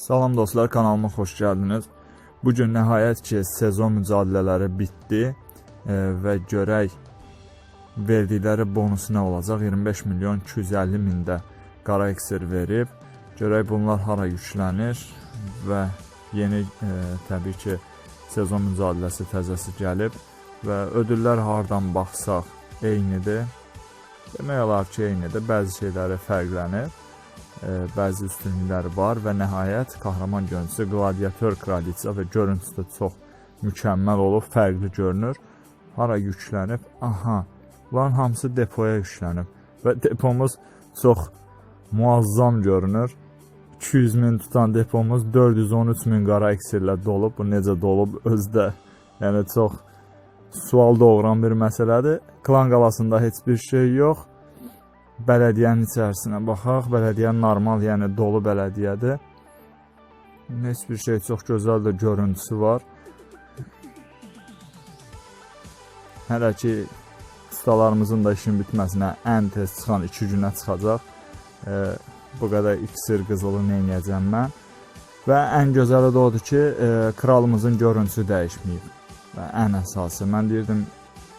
Salam dostlar, kanalıma xoş gəldiniz. Bu gün ki, sezon mücadilələri bitdi e, və görək verdikləri bonusu nə olacaq? 25 milyon 250 min də qara iksir verib. Görək bunlar hara yüklənir və yeni e, təbii ki, sezon mücadiləsi təzəsi gəlib və ödüllər hardan baxsaq eynidir. Demək olar ki, eynidir. Bəzi şeyləri fərqlənir bəzi üstünlükləri var və nəhayət qəhrəman görüntüsü qladiator kraliça və görüntüsü də çox mükəmməl olub, fərqli görünür. Hara yüklənib? Aha. Bunların hamısı depoya yüklənib və depomuz çox muazzam görünür. 200 min tutan depomuz 413 min qara iksirlə dolub. Bu necə dolub özdə? Yəni çox sual doğuran bir məsələdir. Klan qalasında heç bir şey yox bələdiyyənin içərisinə baxaq. Bələdiyyə normal, yəni dolu bələdiyyədir. Heç bir şey çox gözəl də görüntüsü var. Hələ ki ustalarımızın da işin bitməsinə ən tez çıxan 2 günə çıxacaq. E, bu qədər iksir qızılı nə edəcəm mən? Və ən gözəli də odur ki, e, kralımızın görüntüsü dəyişməyib. Və ən əsası mən deyirdim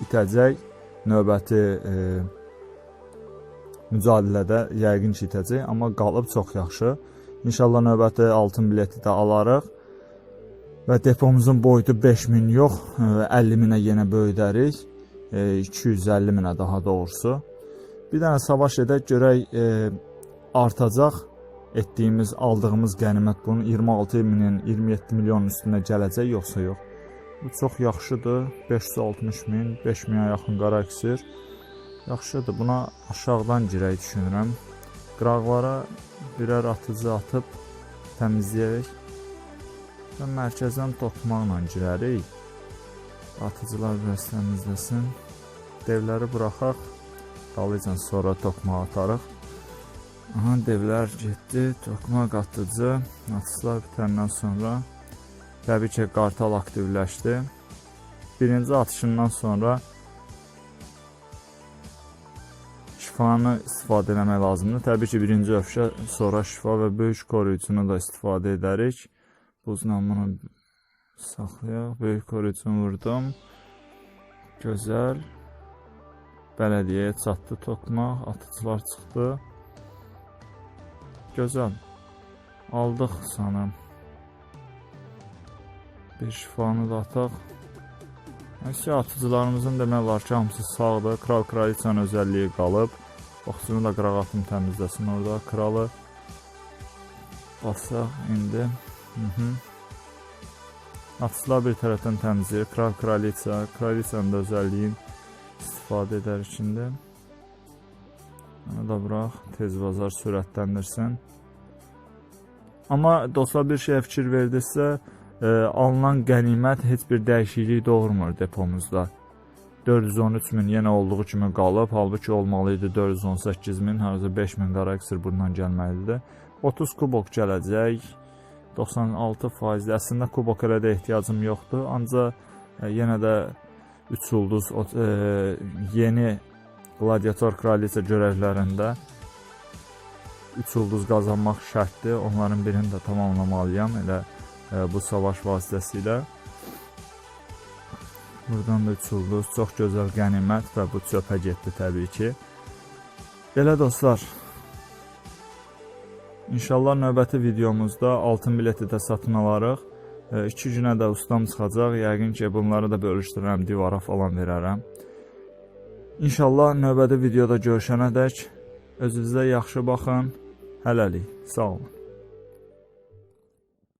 itəcək növbəti e, mücadilədə yəqin ki itəcək, amma qalıb çox yaxşı. İnşallah növbəti altın bileti də alarıq. Və depomuzun boyutu 5000 yox, e, 50 minə yenə böyüdərik. E, 250 minə daha doğrusu. Bir dənə savaş edək görək e, artacaq etdiyimiz, aldığımız qənimət bunun 26 minin, 27 milyonun üstünə gələcək yoxsa yox. Bu çox yaxşıdır. 560 min, 5 minə yaxın qara iksir. Yaxşıdır. Buna aşağıdan girək düşünürəm. Qıraqlara birər atıcı atıb təmizləyərək və mərkəzdən toxmaqla girərik. Atıcılar biraz təmizləsin. Devləri buraxaq. Dalıcan sonra toxmaq atarıq. Aha, devlər getdi. Toxmaq atıcı. Atışlar bitəndən sonra təbii ki, qartal aktivləşdi. Birinci atışından sonra şifanı istifadə etmək lazımdır. Təbii ki, birinci öfşə, sonra şifa və böyük qoruyucunu da istifadə edərik. Buzla bunu saxlayaq. Böyük qoruyucunu vurdum. Gözəl. Bələdiyyəyə çatdı toxmaq, atıcılar çıxdı. Gözəl. Aldıq sanırım. Bir şifanı da ataq. Nəysə atıcılarımızın demək olar ki, hamısı sağdır. Kral kraliçanın özəlliyi qalıb. Baxsını da qıraq atım təmizləsin orada kralı. Basaq indi. -hı. Atıcılar bir tərəfdən təmizləyir. Kral kraliça, kraliçanın da özəlliyin istifadə edər içində. Onu da bırax, tez bazar sürətləndirsin. Amma dostlar bir şeyə fikir verdinizsə, e, alınan qənimət heç bir dəyişiklik doğurmur depomuzda. 413 min yenə olduğu kimi qalıb, halbuki olmalı idi 418 min, harca 5 min qara iksir bundan gəlməlidir. 30 kubok gələcək, 96 faizli. Əslində kubok elə də ehtiyacım yoxdur, ancaq e, yenə də 3 ulduz e, yeni Gladiator Kraliça görevlərində 3 ulduz qazanmaq şərtdir. Onların birini də tamamlamalıyam elə e, bu savaş vasitəsilə. Buradan da 3 ulduz, çox gözəl qənimət və bu çöpə getdi təbii ki. Belə dostlar, İnşallah növbəti videomuzda altın bileti də satın alarıq. 2 günə də ustam çıxacaq. Yəqin ki, bunları da bölüşdürərəm, divara falan verərəm. İnşallah növbəti videoda görüşənədək özünüzə yaxşı baxın. Hələlik. Sağ olun.